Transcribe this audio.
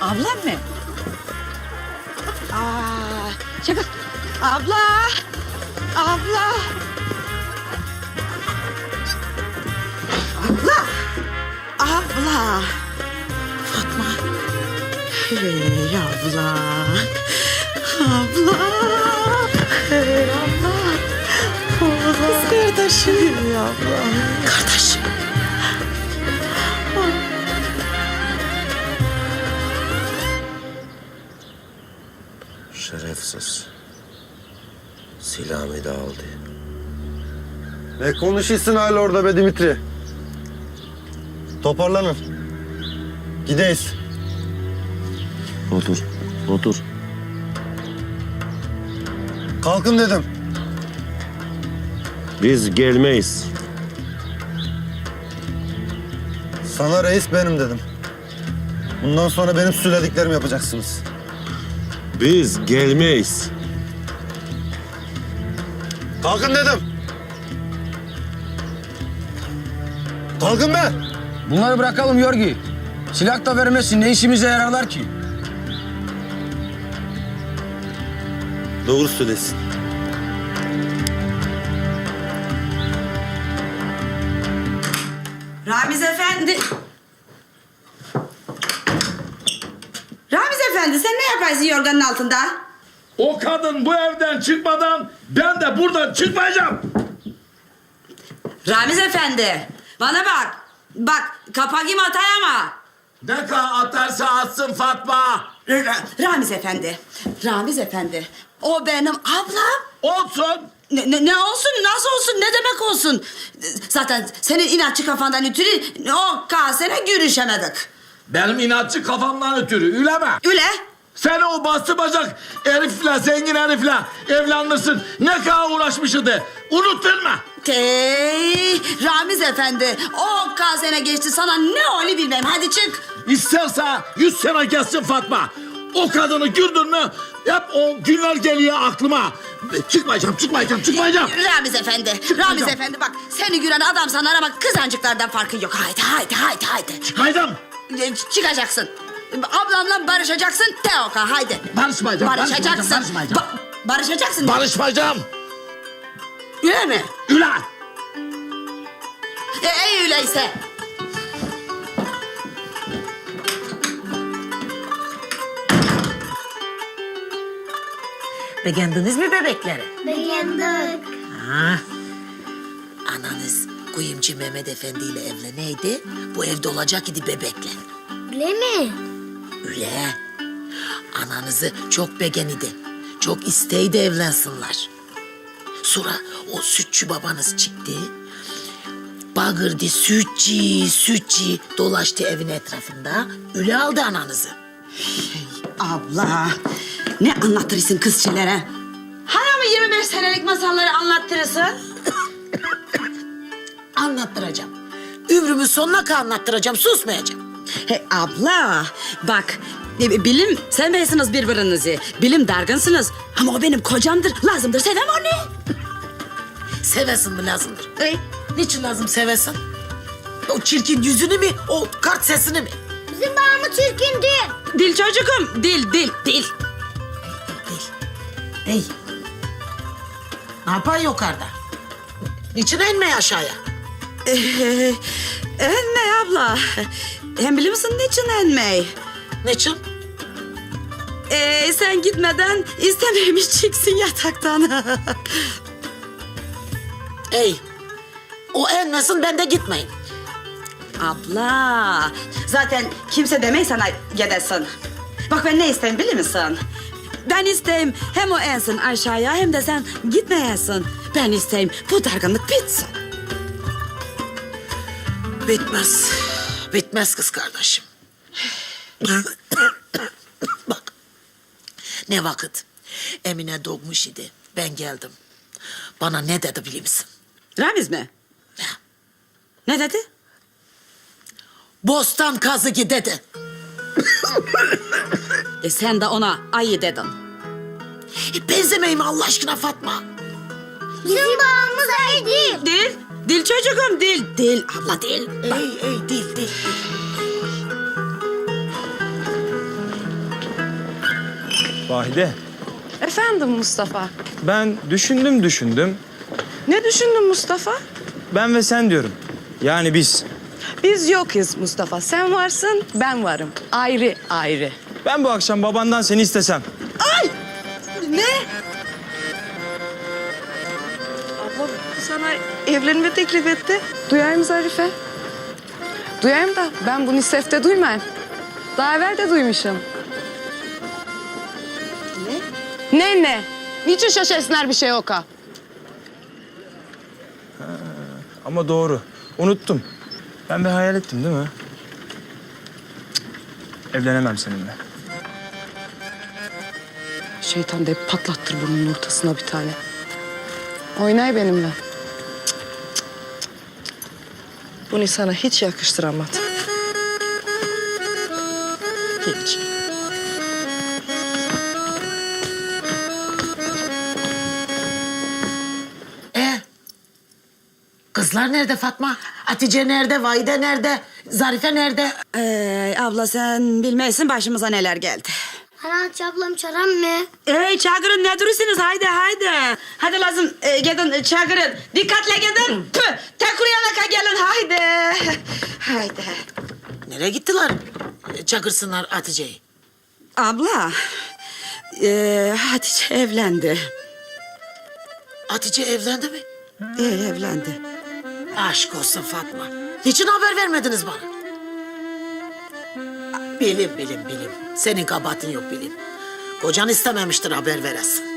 Ablam mı? Aa, şaka. Abla. Abla. Abla. Abla. Fatma. Hey abla. Abla. Hey abla. Kız kardeşim. Hey abla. Kardeşim. Silahımı da aldı. Ne konuşuyorsun hala orada be Dimitri? Toparlanın. Gideyiz. Otur, otur. Kalkın dedim. Biz gelmeyiz. Sana reis benim dedim. Bundan sonra benim söylediklerimi yapacaksınız. Biz gelmeyiz. Kalkın dedim. Kalkın be. Bunları bırakalım Yorgi. Silah da vermesin ne işimize yararlar ki? Doğru söylesin. Ramiz Efendi. Ramiz Efendi sen ne yaparsın yorganın altında? O kadın bu evden çıkmadan ben de buradan çıkmayacağım. Ramiz Efendi bana bak. Bak kapagim atay ama. Ne kadar atarsa atsın Fatma. Ra- Ramiz Efendi. Ramiz Efendi. O benim ablam. Olsun. Ne, ne, ne olsun, nasıl olsun, ne demek olsun? Zaten senin inatçı kafandan ötürü o kasene görüşemedik. Benim inatçı kafamdan ötürü öyle mi? Seni o bastı bacak herifle, zengin herifle evlendirsin. Ne kadar uğraşmışydı. Unuttun mu? Tey, Ramiz Efendi, o kasene geçti sana ne oli bilmem. Hadi çık. İsterse yüz sene geçsin Fatma. O kadını gördün mü hep o günler geliyor aklıma. Çıkmayacağım, çıkmayacağım, çıkmayacağım. Ramiz Efendi, Ramiz Efendi bak seni gören adam sanar ama kızancıklardan farkın yok. Haydi, haydi, haydi, haydi. Çıkmayacağım. E, Çıkacaksın. Ablamla barışacaksın Teoka, haydi. Barışmayacağım, Barışacaksın. barışmayacağım. Ba- barışacaksın. Barışmayacağım. Öyle mi? Ulan. E, iyi öyleyse. Beğendiniz mi bebekleri? Beğendik. Ha. Ananız kuyumcu Mehmet Efendi ile evleneydi. Bu evde olacak idi bebekle. Öyle mi? Öyle. Ananızı çok beğenidi. Çok isteydi evlensinler. Sonra o sütçü babanız çıktı. Bağırdı sütçü, sütçü dolaştı evin etrafında. Öyle aldı ananızı. Abla, ne anlatırsın kızçilere? Hala mı 25 senelik masalları anlattırırsın? Anlattıracağım. Ömrümün sonuna kadar anlattıracağım. Susmayacağım. He abla, bak e, bilim sevmeyesiniz birbirinizi. Bilim dargınsınız ama o benim kocamdır. Lazımdır sevmem onu. Sevesin mi lazımdır? E, Niçin lazım sevesin? O çirkin yüzünü mü, o kart sesini mi? Bizim babamız çirkin değil. dil çocuğum, dil, dil, dil. Değil. Ey. Ne yapar yukarıda? Niçin inmeyi aşağıya? Ee, enme abla. Hem bilir misin niçin enmeyi? Niçin? Ee, sen gitmeden istememiş çıksın yataktan. Ey. O enmesin ben de gitmeyeyim. Abla, zaten kimse demeyi sana gidesin. Bak ben ne isteyeyim bilir misin? Ben isteyeyim hem o ensin aşağıya hem de sen gitmeyesin. Ben isteyeyim bu dargınlık bitsin. Bitmez. Bitmez kız kardeşim. Bak. Ne vakit. Emine doğmuş idi. Ben geldim. Bana ne dedi biliyor musun? Ramiz mi? Ne? Ne dedi? Bostan kazı ki dedi. E sen de ona ayı dedin. E, benzemeyim Allah aşkına Fatma. Bizim babamız iyi değil. Dil, dil çocuğum dil, dil abla dil. Ey ey dil dil dil. Vahide, Efendim Mustafa. ben düşündüm düşündüm. Ne düşündün Mustafa? Ben ve sen diyorum. Yani biz. Biz yokuz Mustafa. Sen varsın, ben varım. Ayrı ayrı. Ben bu akşam babandan seni istesem. Abla sana evlenme teklif etti. Duyayım Zarife. Duyayım da ben bunu sefte duymayayım. Daha evvel de duymuşum. Ne? Ne ne? Niçin şaşırsınlar bir şey yok ha? Ama doğru. Unuttum. Ben bir hayal ettim değil mi? Cık, Evlenemem seninle. Şeytan da hep patlattır bunun ortasına bir tane. Oynay benimle. Bunu sana hiç yakıştıramadım. Hiç. E? Kızlar nerede Fatma? Hatice nerede? Vahide nerede? Zarife nerede? Ee, abla sen bilmezsin başımıza neler geldi. Hatice ablam çaran mı? Ey çağırın ne durursunuz haydi haydi. Hadi lazım e, gidin çağırın. Dikkatle gidin. Püh, tek uyanaka gelin haydi. Haydi. Nereye gittiler? E, Çakırsınlar Hatice'yi. Abla. E, Hatice evlendi. Hatice evlendi mi? E, evlendi. Aşk olsun Fatma. Niçin haber vermediniz bana? Bilim, bilim, bilim. Senin kabahatin yok bilim. Kocan istememiştir haber veresin.